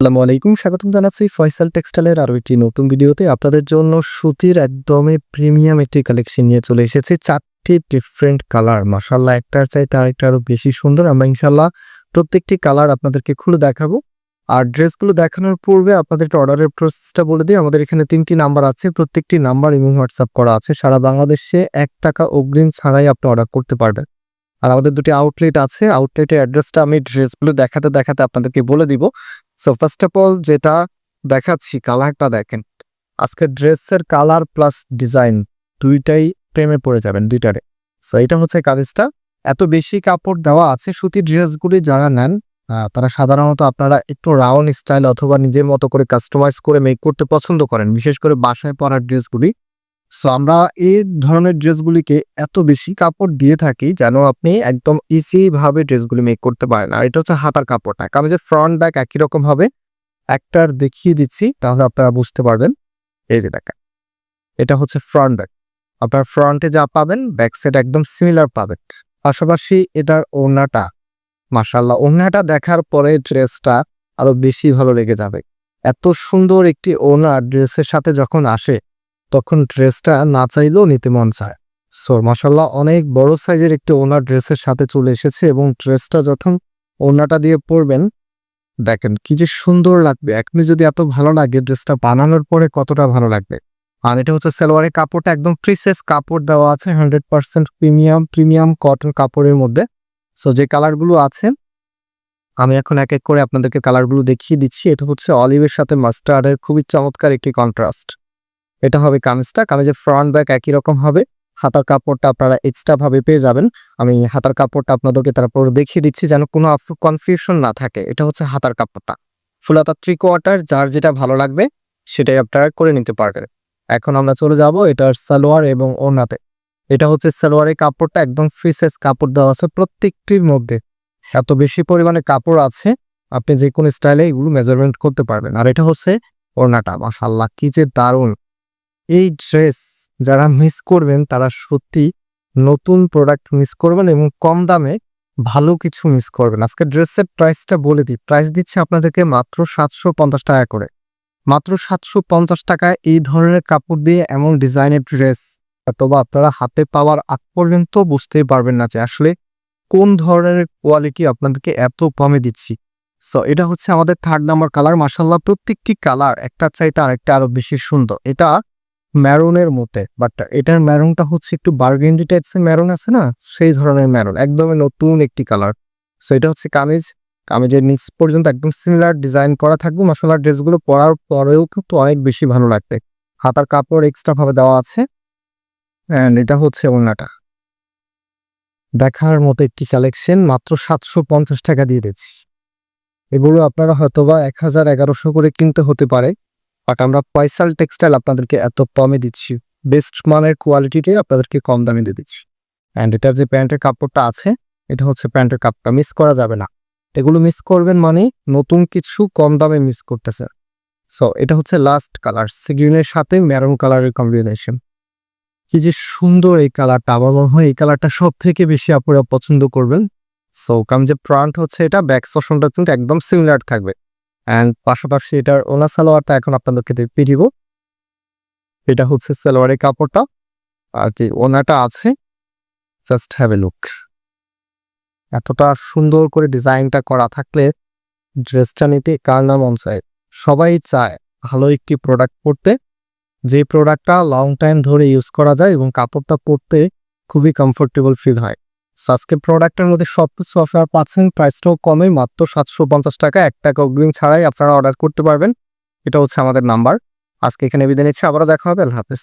আসসালামু আলাইকুম, স্বাগতম জানাচ্ছি ফয়সাল টেক্সটাইলের আরও একটি নতুন ভিডিওতে। আপনাদের জন্য সুতির একদমই প্রিমিয়াম একটি কালেকশন নিয়ে চলে এসেছি, চারটি ডিফারেন্ট কালার মাসাল্লাহ একটার চাইতে আরেকটা আরও বেশি সুন্দর। আমরা ইনশাল্লাহ প্রত্যেকটি কালার আপনাদেরকে খুলে দেখাবো। আর ড্রেসগুলো দেখানোর পূর্বে আপনাদেরকে অর্ডারের প্রসেসটা বলে দিই। আমাদের এখানে তিনটি নাম্বার আছে, প্রত্যেকটি নাম্বার এবং হোয়াটসঅ্যাপ করা আছে। সারা বাংলাদেশে এক টাকা অগ্রিম ছাড়াই আপনি অর্ডার করতে পারবেন। আর আমাদের দুটি আউটলেট আছে আউটলেটের অ্যাড্রেসটা আমি ড্রেসগুলো দেখাতে দেখাতে আপনাদেরকে বলে দিব। সো ফার্স্ট অফ অল যেটা দেখাচ্ছি, কালারটা দেখেন। আজকে ড্রেসের কালার প্লাস ডিজাইন দুইটাই প্রেমে পড়ে যাবেন, দুইটারে। সো এটা হচ্ছে কাগজটা। এত বেশি কাপড় দেওয়া আছে, সুতির ড্রেসগুলি যারা নেন তারা সাধারণত আপনারা একটু রাউন্ড স্টাইল অথবা নিজের মতো করে কাস্টমাইজ করে মেক করতে পছন্দ করেন। বিশেষ করে বাসায় পরার ড্রেসগুলি সো আমরা এই ধরনের ড্রেসগুলিকে এত বেশি কাপড় দিয়ে থাকি যেন আপনি একদম ইজি ভাবে ড্রেসগুলি মেক করতে পারেন। আর এটা হচ্ছে হাতার কাপড়টা। কারণ যে ফ্রন্ট ব্যাক একই রকম হবে। একটার দেখিয়ে দিচ্ছি, তাহলে আপনারা বুঝতে পারবেন। এই যে দেখা এটা হচ্ছে ফ্রন্ট ব্যাক আপনার ফ্রন্টে যা পাবেন ব্যাক সাইড একদম সিমিলার পাবেন। পাশাপাশি এটার ওড়নাটা মাসাল্লাহ ওড়নাটা দেখার পরে ড্রেসটা আরও বেশি ভালো লেগে যাবে। এত সুন্দর একটি ওড়না ড্রেসের সাথে যখন আসে তখন ড্রেসটা না চাইলেও নিতে মন চায়। সো মাসাল্লাহ অনেক বড় সাইজের একটি ওনার ড্রেসের সাথে চলে এসেছে এবং ড্রেসটা যখন ওনাটা দিয়ে পরবেন, দেখেন কি যে সুন্দর লাগবে। এখনই যদি এত ভালো লাগে ড্রেসটা বানানোর পরে কতটা ভালো লাগবে। আর এটা হচ্ছে সালোয়ারের কাপড়টা একদম প্রিসেস কাপড় দেওয়া আছে, hundred percent premium premium cotton কাপড়ের মধ্যে। সো, যে কালারগুলো আছে, আমি এখন এক এক করে আপনাদেরকে কালারগুলো দেখিয়ে দিচ্ছি। এটা হচ্ছে অলিভের সাথে মাস্টার্ডের খুবই চমৎকার একটি কন্ট্রাস্ট। এটা হবে কামিজটা, কামিজের ফ্রন্ট ব্যাক একই রকম হবে। হাতার কাপড়টা আপনারা এক্সট্রা ভাবে পেয়ে যাবেন। আমি হাতার কাপড়টা আপনাদেরকে তারপর দেখিয়ে দিচ্ছি যেন কোনো কনফিউশন না থাকে। এটা হচ্ছে হাতার কাপড়টা। ফুল হাতার থ্রি কোয়ার্টার যার যেটা ভালো লাগবে, সেটাই আপনারা করে নিতে পারবেন। এখন আমরা চলে যাব এটার সালোয়ার এবং ওনাতে এটা হচ্ছে সালোয়ারের কাপড়টা, একদম ফ্রি সাইজ কাপড় দেওয়া আছে প্রত্যেকটির মধ্যে। এত বেশি পরিমাণে কাপড় আছে, আপনি যে কোনো স্টাইলে এগুলো মেজারমেন্ট করতে পারবেন। আর এটা হচ্ছে ওড়নাটা। মাশাল্লাহ কি যে দারুণ! এই ড্রেস যারা মিস করবেন, তারা সত্যি নতুন প্রোডাক্ট মিস করবেন এবং কম দামে ভালো কিছু মিস করবেন। আজকে ড্রেসের প্রাইসটা বলে দিই। প্রাইস দিচ্ছে আপনাদেরকে মাত্র সাতশো পঞ্চাশ টাকা করে। মাত্র সাতশো পঞ্চাশ টাকায় এই ধরনের কাপড় দিয়ে এমন ডিজাইনের ড্রেস অথবা আপনারা হাতে পাওয়ার আগ পর্যন্ত বুঝতেই পারবেন না যে আসলে কোন ধরনের কোয়ালিটি আপনাদেরকে এত কমে দিচ্ছি। সো এটা হচ্ছে আমাদের থার্ড নাম্বার কালার মাসাল্লাহ প্রত্যেকটি কালার একটা চাইতে আরেকটা আরও বেশি সুন্দর। এটা ম্যারুনের মতে বাট এটার ম্যারুনটা হচ্ছে একটু বার্গেন্ডি টাইপসের ম্যারুন আছে না? সেই ধরনের ম্যারুন একদমই নতুন একটি কালার সো এটা হচ্ছে কামিজ। কামিজের নিচ পর্যন্ত একদম সিমিলার ডিজাইন করা থাকবে। মশলার ড্রেসগুলো পরার পরেও কিন্তু অনেক বেশি ভালো লাগবে। হাতার কাপড় এক্সট্রা ভাবে দেওয়া আছে। অ্যান্ড এটা হচ্ছে ওড়নাটা। দেখার মতো একটি কালেকশন মাত্র সাতশো পঞ্চাশ টাকা দিয়ে দিচ্ছি এগুলো আপনারা হয়তোবা এক হাজার এগারোশো করে কিনতে হতে পারে। বাট আমরা পয়সাল টেক্সটাইল আপনাদেরকে এত কমে দিচ্ছি। বেস্ট মানের কোয়ালিটিতে আপনাদেরকে কম দামে দিয়ে দিচ্ছি। অ্যান্ড এটার যে প্যান্টের কাপড়টা আছে, এটা হচ্ছে প্যান্টের কাপড়টা মিস করা যাবে না। এগুলো মিস করবেন মানে নতুন কিছু কম দামে মিস করতেছে। সো এটা হচ্ছে লাস্ট কালার সিগ্রিনের সাথে ম্যারুন কালারের কম্বিনেশন কি যে সুন্দর এই কালারটা আমার মনে হয় এই কালারটা সব থেকে বেশি আপনারা পছন্দ করবেন। সো কাম যে ফ্রন্ট হচ্ছে এটা ব্যাক সেকশনটা কিন্তু একদম সিমিলার থাকবে। অ্যান্ড পাশাপাশি এটার ওনা সালোয়ারটা এখন আপনাদেরকে দেখিয়ে দিব। এটা হচ্ছে সালোয়ারের কাপড়টা। আর কি ওনাটা আছে জাস্ট হ্যাভ এ লুক এতটা সুন্দর করে ডিজাইনটা করা থাকলে ড্রেসটা নিতে কার নাম চায় সবাই চায় ভালো একটি প্রোডাক্ট পরতে। যে প্রোডাক্টটা লং টাইম ধরে ইউজ করা যায় এবং কাপড়টা পরতে খুবই কমফোর্টেবল ফিল হয়। আজকে প্রোডাক্টের মধ্যে সব কিছু অফার পাচ্ছেন। প্রাইসটাও কমে মাত্র সাতশো পঞ্চাশ টাকা। এক টাকা অগ্রিম ছাড়াই আপনারা অর্ডার করতে পারবেন। এটা হচ্ছে আমাদের নাম্বার আজকে এখানে বিদায় নিচ্ছে। আবারও দেখা হবে। আল্লাহ হাফেজ।